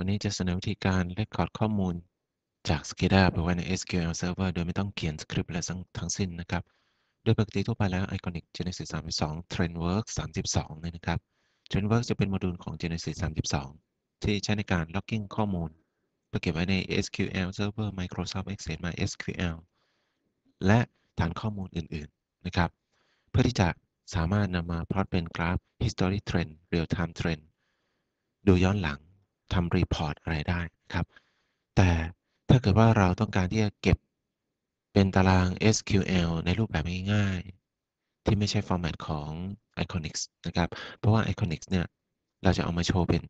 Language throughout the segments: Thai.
วันนี้จะเสนอวิธีการ Record ข้อมูลจาก SCADA ไปไว้ใน SQL Server โดยไม่ต้องเขียนสคริปต์อะไรทั้งสิ้นนะครับ โดยปกติทั่วไปแล้ว Iconic Genesis 32 TrendWorks 32เนี่ยนะครับ TrendWorks จะเป็นโมดูลของ Genesis 32 ที่ใช้ในการ logging ข้อมูลเพื่อเก็บไว้ใน SQL Server Microsoft Excel MySQL และฐานข้อมูลอื่น ๆ นะครับ เพื่อที่จะสามารถนำมาพลอตเป็นกราฟ History Trend Real Time Trend ดูย้อนหลัง ทำรีพอร์ตอะไรได้ครับ แต่ถ้าเกิดว่าเราต้องการที่จะเก็บเป็นตาราง SQL ในรูปแบบง่ายๆ ที่ไม่ใช่ฟอร์แมตของ Iconics นะครับ เพราะว่า Iconics เนี่ย เราจะเอามาโชว์เป็น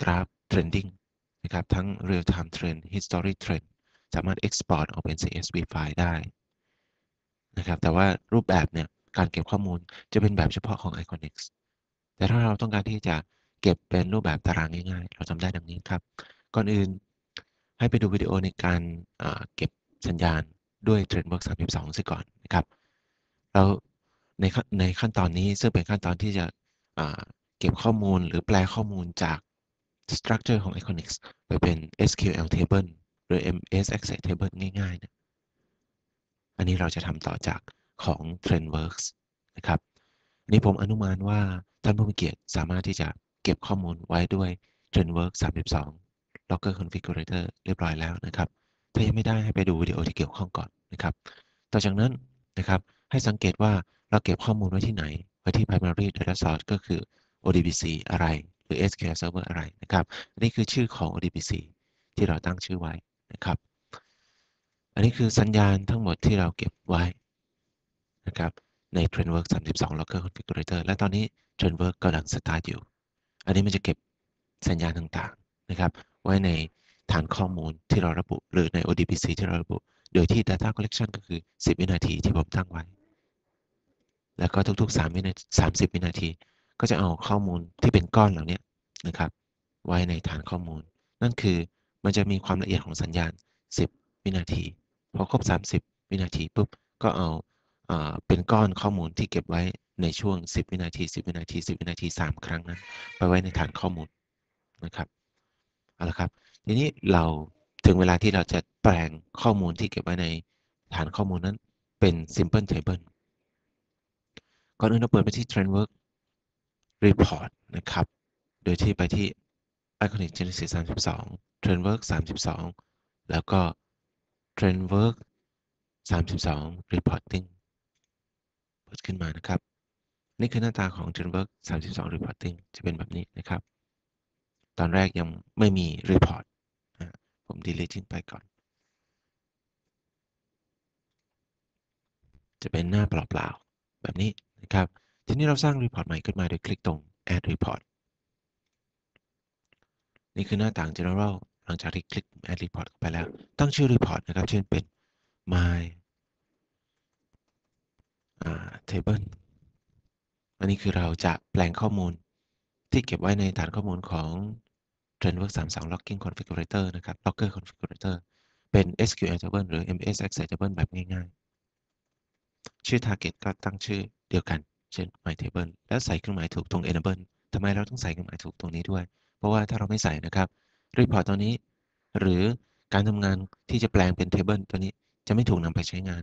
กราฟ trending นะครับ ทั้ง real time trend history trend สามารถ export ออกเป็น CSV ไฟล์ได้นะครับ แต่ว่ารูปแบบเนี่ย การเก็บข้อมูลจะเป็นแบบเฉพาะของ Iconics แต่ถ้าเราต้องการที่จะ เก็บเป็นรูปแบบตารางง่ายๆ เราทำได้ดังนี้ครับ ก่อนอื่นให้ไปดูวิดีโอในการเก็บสัญญาณด้วย TrendWorks 32ซิก่อนนะครับเราในในขั้นตอนนี้ซึ่งเป็นขั้นตอนที่จะเก็บข้อมูลหรือแปลข้อมูลจาก structure ของ Iconics ไปเป็น SQL table หรือ MS Access table ง่ายๆนะอันนี้เราจะทำต่อจากของ TrendWorks นะครับนี่ผมอนุมานว่าท่านผู้มีเกียรติสามารถที่จะ เก็บข้อมูลไว้ด้วย TrendWorks 32 Docker Configurator เรียบร้อยแล้วนะครับ ถ้ายังไม่ได้ให้ไปดูวิดีโอที่เกี่ยวข้องก่อนนะครับ ต่อจากนั้นนะครับให้สังเกตว่าเราเก็บข้อมูลไว้ที่ไหน ไว้ที่ primary data source ก็คือ ODBC อะไร หรือ SQL Server อะไรนะครับอันนี้คือชื่อของ ODBC ที่เราตั้งชื่อไว้นะครับ อันนี้คือสัญญาณทั้งหมดที่เราเก็บไว้นะครับใน TrendWorks 32 Locker Configurator และตอนนี้ TrendWorks กำลังสตาร์ทอยู่ อันนี้มันจะเก็บสัญญาณต่างๆนะครับ ไว้ในฐานข้อมูลที่เราระบุ หรือใน ODBC ที่เราระบุ โดยที่ Data Collection ก็คือ 10 วินาทีที่ผมตั้งไว้ แล้วก็ทุกๆ 3 วินาที30 วินาที ก็จะเอาข้อมูลที่เป็นก้อนเหล่านี้นะครับ ไว้ในฐานข้อมูล นั่นคือมันจะมีความละเอียดของสัญญาณ 10 วินาที พอครบ 30 วินาทีปุ๊บ ก็เอา เป็นก้อนข้อมูลที่เก็บไว้ในช่วง 10 วินาที 10 วินาที 10 วินาที 3 ครั้งนั้น ไปไว้ในฐานข้อมูลนะครับเอาละครับ ทีนี้เราถึงเวลาที่เราจะแปลงข้อมูลที่เก็บไว้ในฐานข้อมูลนั้นเป็น simple table ก่อนอื่นเราเปิดไปที่ TrendWork Report นะครับ โดยที่ไปที่ Iconic Genesis 32 TrendWork 32 แล้วก็ TrendWork 32 Reporting ดขึ้นมานะครับ นี่คือหน้าตาของ t r e n w o r k 32 Reporting จะเป็นแบบนี้นะครับ ตอนแรกยังไม่มี Report ผม delete ทิ้งไปก่อน จะเป็นหน้าเปล่าๆ แบบนี้นะครับ ทีนี้เราสร้าง Report ใหม่ขึ้นมาโดยคลิกตรง Add Report นี่คือหน้าต่าง General หลังจากที่คลิก Add Report ไปแล้ว ตั้งชื่อ Report นะครับ เช่นเป็น my table อันนี้คือเราจะแปลงข้อมูลที่เก็บไว้ในฐานข้อมูลของ TrendWorks 32 Logging Configurator นะครับ Logger Configurator เป็น SQL table หรือ MS Access table แบบง่ายๆ ชื่อ target ก็ตั้งชื่อเดียวกัน เช่น my table แล้วใส่เครื่องหมายถูกตรง enable ทำไมเราต้องใส่เครื่องหมายถูกตรงนี้ด้วย เพราะว่าถ้าเราไม่ใส่นะครับ report ตัวนี้ หรือการทำงานที่จะแปลงเป็น table ตัวนี้จะไม่ถูกนำไปใช้งาน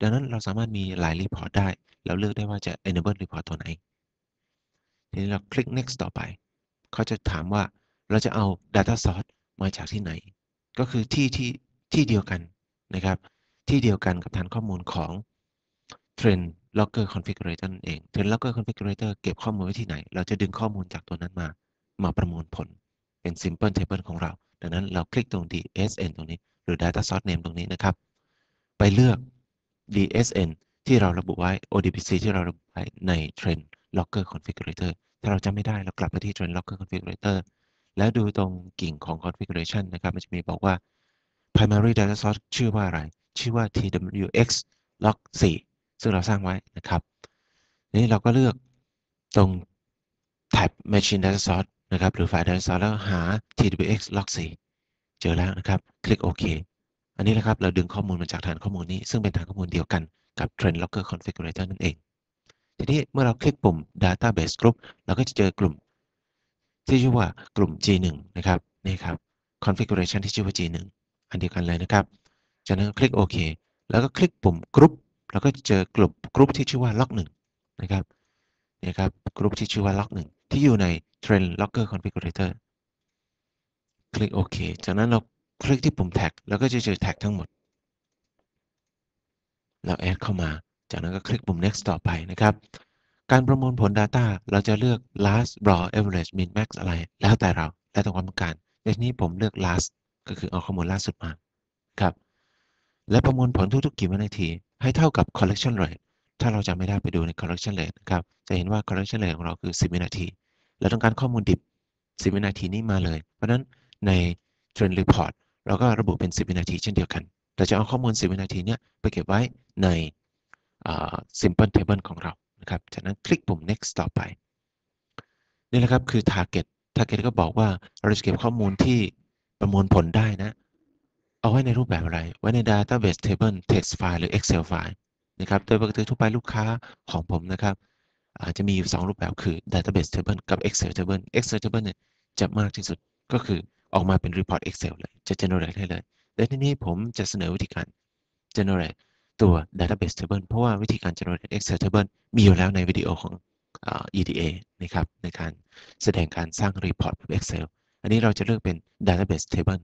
ดังนั้นเราสามารถมีหลาย report ได้เราเลือกได้ว่าจะ enable report ตัวไหน ทีนี้เราคลิก next ต่อไป เขาจะถามว่าเราจะเอา data source มาจากที่ไหน ก็คือที่ที่ที่เดียวกันนะครับ ที่เดียวกันกับฐานข้อมูลของ Trend Logger Configurator นั่นเอง Trend Logger Configurator เก็บข้อมูลไว้ที่ไหน เราจะดึงข้อมูลจากตัวนั้นมา มาประมวลผลเป็น Simple Table ของเรา ดังนั้นเราคลิกตรง DSN ตรงนี้ หรือ Data Source Name ตรงนี้นะครับ ไปเลือก DSN ที่เราระบุไว้ ODBC ที่เราระบุไว้ใน Trend Logger Configurator ถ้าเราจำไม่ได้เรากลับไปที่ Trend Logger Configurator แล้วดูตรงกิ่งของ configuration นะครับ มันจะมีบอกว่า primary data source ชื่อว่าอะไร ชื่อว่า twx log 4ซึ่งเราสร้างไว้นะครับนี้เราก็เลือกตรง type machine data source นะครับ หรือไฟล์ data source แล้วหา twx log 4เจอแล้วนะครับ คลิกโอเค อันนี้นะครับ เราดึงข้อมูลมาจากฐานข้อมูลนี้ ซึ่งเป็นฐานข้อมูลเดียวกันกับ trend logger configurator นั่นเอง ทีนี้เมื่อเราคลิกปุ่ม database group เราก็จะเจอกลุ่ม ที่ชื่อว่ากลุ่ม G1 นะครับนี่ครับ configuration ที่ชื่อว่า G1 อันเดียวกันเลยนะครับ จากนั้นคลิกโอเคแล้วก็คลิกปุ่มกรุ๊ปแล้วก็จะเจอกลุ่มกรุ๊ปที่ชื่อว่าล็อกหนึ่งนะครับนี่ครับกรุ๊ปที่ชื่อว่าล็อกหนึ่งที่อยู่ใน Trend Locker Configurator คลิกโอเคจากนั้นเรา คลิกที่ปุ่มแท็กแล้วก็จะเจอแท็กทั้งหมด เราแอดเข้ามา จากนั้นก็คลิกปุ่ม next ต่อไปนะครับ การประมวลผล Data เราจะเลือก last raw average min max อะไร แล้วแต่เรา แล้วแต่ความต้องการ ในที่นี้ผมเลือก last ก็คือเอาข้อมูลล่าสุดมาครับ และประมวลผลทุกๆกี่วินาที ให้เท่ากับ collection rate ถ้าเราจะไม่ได้ไปดูใน collection rate นะครับ จะเห็นว่า collection rate ของเราคือ 10 วินาที เราต้องการข้อมูลดิบ 10 วินาทีนี้มาเลย เพราะฉะนั้นใน trend report เราก็ระบุเป็น 10 วินาทีเช่นเดียวกัน เราจะเอาข้อมูล 10 วินาทีนี้ไปเก็บไว้ใน simple table ของเรานะครับ จากนั้นคลิกปุ่ม next ต่อไปนี่แหละครับคือ target target ก็บอกว่าเราจะเก็บข้อมูลที่ประมวลผลได้นะ เอาไว้ในรูปแบบอะไร ไว้ใน database table text file หรือ excel file นะครับโดยปกติทั่วไปลูกค้าของผมนะครับ อาจจะมีอยู่ 2 รูปแบบคือ database table กับ excel table excel table เนี่ยจะมากที่สุดก็คือ ออกมาเป็น report excel เลย จะ generate ให้เลย และที่นี้ผมจะเสนอวิธีการ generate ตัว database table เพราะว่าวิธีการ generate excel table มีอยู่แล้วในวิดีโอของ EDA นะครับ ในการแสดงการสร้าง report แบบ excel อันนี้เราจะเลือกเป็น database table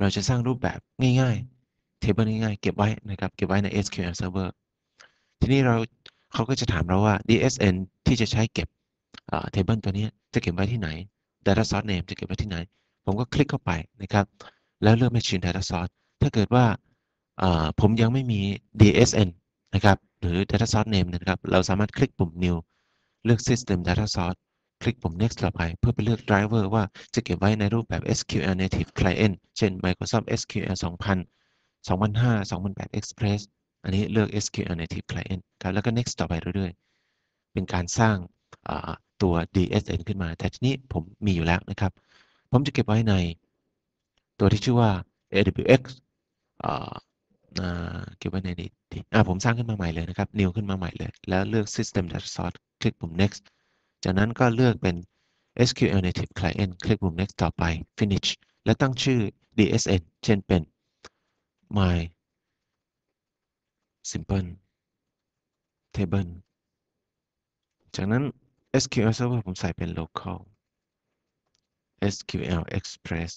เราจะสร้างรูปแบบง่ายๆ table ง่ายๆ เก็บไว้นะครับ เก็บไว้ใน SQL Server ทีนี้เราเขาก็จะถามเราว่า DSN ที่จะใช้เก็บ table ตัวนี้จะเก็บไว้ที่ไหน data source name จะเก็บไว้ที่ไหน ผมก็คลิกเข้าไปนะครับ แล้วเลือก machine data source ถ้าเกิดว่าผมยังไม่มี DSN นะครับ หรือ data source name นะครับ เราสามารถคลิกปุ่ม new เลือก system data source คลิกปุ่ม next ต่อไป เพื่อไปเลือก driver ว่าจะเก็บไว้ในรูปแบบ SQL native client เช่น Microsoft SQL 2000 2005 2008 Express อันนี้เลือก SQL native client ครับ แล้วก็ next ต่อไปเรื่อยๆ เป็นการสร้างตัว DSN ขึ้นมา แต่ทีนี้ผมมีอยู่แล้วนะครับ ผมจะเก็บไว้ในตัวที่ชื่อว่า AWX เก็บไว้ในนี้ผมสร้างขึ้นมาใหม่เลยนะครับ new ขึ้นมาใหม่เลย แล้วเลือก system data source คลิกปุ่ม next จากนั้นก็เลือกเป็น SQL native client คลิกปุ่ม next ต่อไป finish และตั้งชื่อ DSN เช่นเป็น my simple table จากนั้น SQL server ผมใส่เป็น local SQL express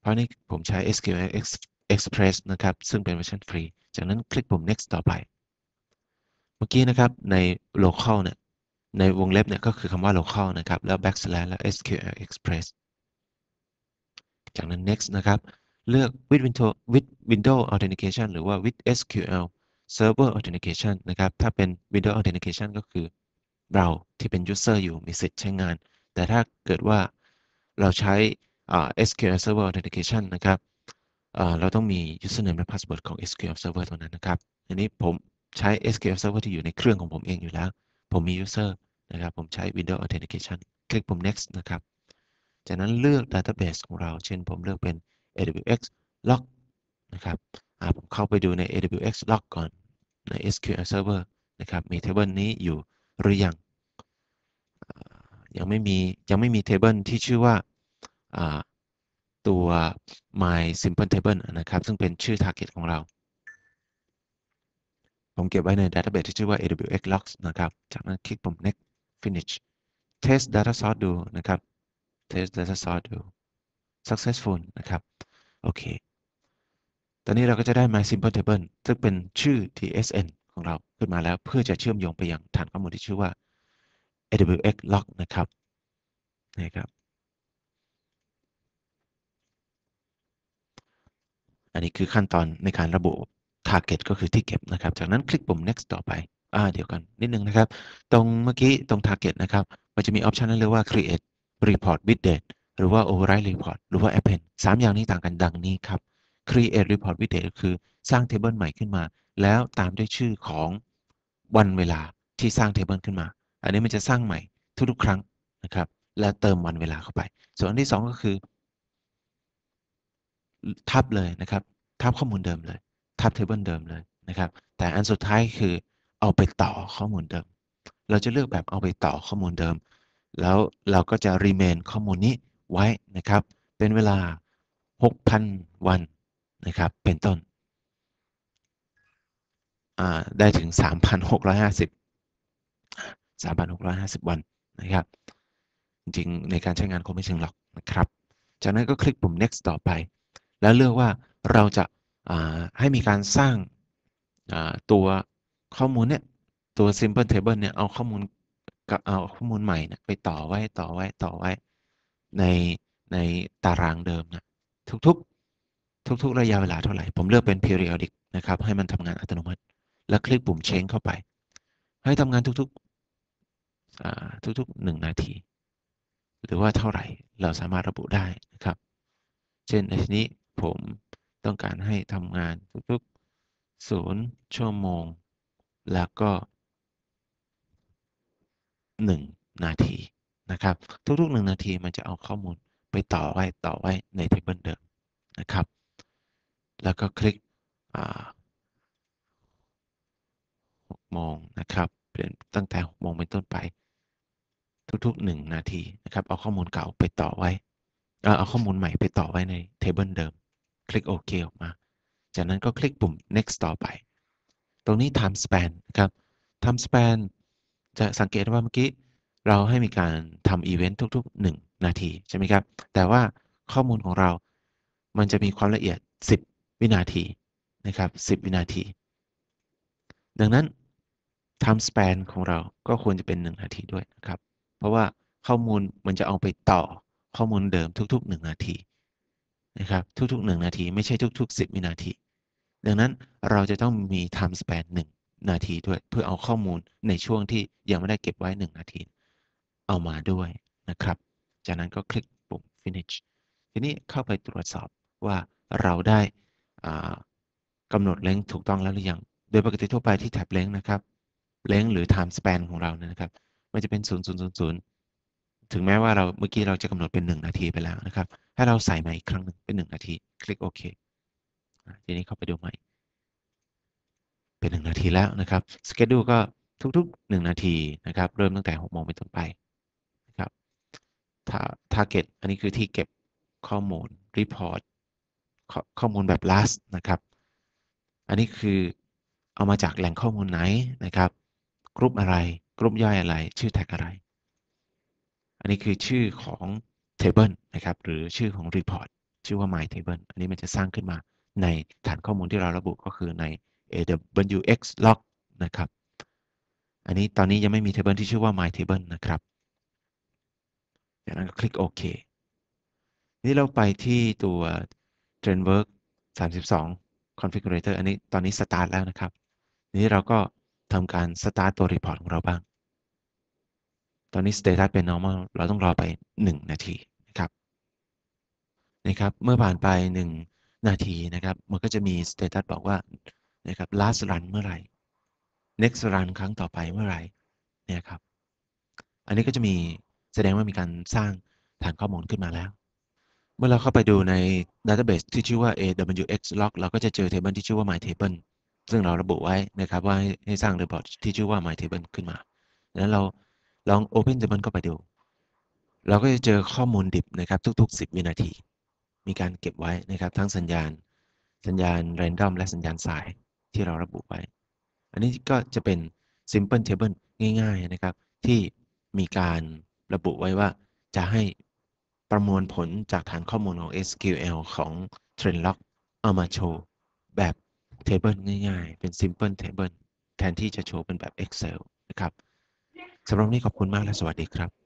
เพราะนี้ผมใช้ SQL express นะครับ ซึ่งเป็นเวอร์ชันฟรี จากนั้นคลิกปุ่ม next ต่อไป เมื่อกี้นะครับ ใน local เนี่ย ในวงเล็บเนี่ย ก็คือคำว่า local นะครับ แล้ว backslash แล้ว SQL express จากนั้น next นะครับ เลือก with window with window authentication หรือว่า with SQL server authentication นะครับ ถ้าเป็น window authentication ก็คือเราที่เป็น user อยู่มีสิทธิ์ใช้งาน แต่ถ้าเกิดว่า เราใช้ SQL server authentication นะครับเราต้องมี username และ password ของ SQL server ตัวนั้นนะครับอันนี้ผมใช้ SQL server ที่อยู่ในเครื่องของผมเองอยู่แล้ว ผมมี user นะครับ ผมใช้ Windows Authentication คลิกปุ่ม next นะครับ จากนั้นเลือก database ของเรา เช่นผมเลือกเป็น AWX log นะครับผมเข้าไปดูใน AWX log ก่อนใน SQL Server นะครับ มี table นี้อยู่หรือยัง ยังไม่มียังไม่มี table ที่ชื่อว่าตัว my simple table นะครับ ซึ่งเป็นชื่อ target ของเรา ผมเก็บไว้ใน database ที่ชื่อว่า AWX logs นะครับ จากนั้นคลิกปุ่ม next finish test data source ดูนะครับ test data source ดู successful นะครับ โอเค ตอนนี้เราก็จะได้ my simple table ซึ่งเป็นชื่อ TSN ของเราขึ้นมาแล้วเพื่อจะเชื่อมโยงไปยังฐานข้อมูลที่ชื่อว่า AWX log นะครับนี่ครับ อันนี้คือขั้นตอนในการระบุ target ก็คือที่เก็บนะครับ จากนั้นคลิกปุ่ม next ต่อไปอ่าเดี๋ยวกันนิดนึงนะครับ ตรงเมื่อกี้ตรง target นะครับ มันจะมีออปชันนั้นเรียกว่า create report with date หรือว่า override report หรือว่า append สามอย่างนี้ต่างกันดังนี้ครับ create report with date คือสร้าง table ใหม่ขึ้นมา แล้วตามด้วยชื่อของวันเวลาที่สร้าง table ขึ้นมา อันนี้มันจะสร้างใหม่ทุกๆ ครั้งนะครับ แล้วเติมวันเวลาเข้าไป ส่วนอันที่ 2 ก็คือ ทับเลยนะครับ ทับข้อมูลเดิมเลย ทับ table เดิมเลยนะครับ แต่อันสุดท้ายคือเอาไปต่อข้อมูลเดิม เราจะเลือกแบบเอาไปต่อข้อมูลเดิม แล้วเราก็จะ remain ข้อมูลนี้ไว้นะครับ เป็นเวลา 6,000 วันนะครับ เป็นต้นอ่าได้ถึง 3,650 3,650 วันนะครับ จริงๆ ในการใช้งานคงไม่ถึงหรอกนะครับ จากนั้นก็คลิกปุ่ม next ต่อไป แล้วเลือกว่าเราจะให้มีการสร้างตัวข้อมูลเนี่ยตัว simple table เนี่ยเอาข้อมูลกับเอาข้อมูลใหม่เนี่ยไปต่อไว้ต่อไว้ต่อไว้ ในในตารางเดิมนะทุกๆ ทุก ๆ ระยะเวลาเท่าไหร่ ผมเลือกเป็น periodic นะครับ ให้มันทำงานอัตโนมัติ แล้วคลิกปุ่ม change เข้าไป ให้ทำงานทุกๆ ทุกๆ 1 นาที หรือว่าเท่าไหร่เราสามารถระบุได้นะครับ เช่นในที่นี้ผมต้องการให้ทำงานทุกๆศูนย์ชั่วโมง แล้วก็ 1 นาทีนะครับ ทุกๆ 1 นาทีมันจะเอาข้อมูลไปต่อไว้ต่อไว้ในเทเบิลเดิมนะครับ แล้วก็คลิก6โมงนะครับ เป็นตั้งแต่6โมงเป็นต้นไป ทุกๆ 1 นาทีนะครับเอาข้อมูลเก่าไปต่อไว้ เอาข้อมูลใหม่ไปต่อไว้ในเทเบิลเดิม คลิกโอเคออกมา จากนั้นก็คลิกปุ่ม next ต่อไป ตรงนี้ time span นะครับ time span จะสังเกตว่าเมื่อกี้เราให้มีการทำอีเวนต์ทุก ๆ 1 นาที ใช่ไหมครับ แต่ว่าข้อมูลของเรา มันจะมีความละเอียด 10 วินาทีนะครับ 10 วินาที ดังนั้น time span ของเราก็ควรจะเป็น 1 นาทีด้วยนะครับ ราะว่าข้อมูลมันจะเอาไปต่อข้อมูลเดิมทุกๆ 1 นาทีนะครับทุกๆ 1 นาทีไม่ใช่ทุก ๆ 10วินาที ดังนั้นเราจะต้องมี time span 1นาทีด้วย เพื่อเอาข้อมูลในช่วงที่ยังไม่ได้เก็บไว้ 1 นาที เอามาด้วยนะครับ จากนั้นก็คลิกปุ่ม finish ทีนี้เข้าไปตรวจสอบว่าเราได้กำหนดเลงถูกต้องแล้วหรือยัง โดยปกติทั่วไปที่แท็บเลงนะครับเลงหรือ time span ของเราเนี่ยนะครับ มันจะเป็น0 0 0 0 ถึงแม้ว่าเราเมื่อกี้เราจะกำหนดเป็น 1 นาทีไปแล้วนะครับ ถ้าเราใส่ใหมาอีกครั้งหนึ่งเป็น 1 นาที คลิกโอเคทีนี้เข้าไปดูใหม่ เป็น 1 นาทีแล้วนะครับสเกจดูก็ทุกๆ 1 นาทีนะครับ เริ่มตั้งแต่6โมงเป็นต้นไปนะครับถ้า target อันนี้คือที่เก็บข้อมูล report ข้อมูลแบบ last นะครับ อันนี้คือเอามาจากแหล่งข้อมูลไหนนะครับ กรุ๊ปอะไร กรุ๊ปย่อยอะไร ชื่อแท็กอะไร อันนี้คือชื่อของ table นะครับ หรือชื่อของ report ชื่อว่า my table อันนี้มันจะสร้างขึ้นมาในฐานข้อมูลที่เราระบุก็คือใน AWX log นะครับ อันนี้ตอนนี้ยังไม่มี table ที่ชื่อว่า my table นะครับจากนั้นก็คลิกโอเคนี่เราไปที่ตัว TrendWork 32 Configurator อันนี้ตอนนี้ start แล้วนะครับ นี้เราก็ ทำการ start ตัว report ของเราบ้าง ตอนนี้ status เป็น normal เราต้องรอไป 1 นาทีนะครับนะครับ เมื่อผ่านไป 1 นาทีนะครับ มันก็จะมี status บอกว่านะครับ last run เมื่อไหร่ next run ครั้งต่อไปเมื่อไหร่เนี่ยครับ อันนี้ก็จะมีแสดงว่ามีการสร้างฐานข้อมูลขึ้นมาแล้ว เมื่อเราเข้าไปดูใน database ที่ชื่อว่า AWX log เราก็จะเจอ table ที่ชื่อว่า my table ซึ่งเราระบุไว้นะครับว่าให้สร้าง report ที่ชื่อว่า my table ขึ้นมาดังนั้นเราลอง open table เข้าไปดู เราก็จะเจอข้อมูลดิบนะครับ ทุก ๆ 10 วินาที มีการเก็บไว้นะครับ ทั้งสัญญาณ สัญญาณ random และสัญญาณสายที่เราระบุไว้ อันนี้ก็จะเป็น simple table ง่าย ๆนะครับ ที่มีการระบุไว้ว่าจะให้ประมวลผลจากฐานข้อมูลของ SQL ของ TrendLog เอามาโชว์แบบ Table ง่ายๆ เป็น Simple Table แทนที่จะโชว์เป็นแบบ Excel นะครับสำหรับนี้ขอบคุณมากและสวัสดีครับ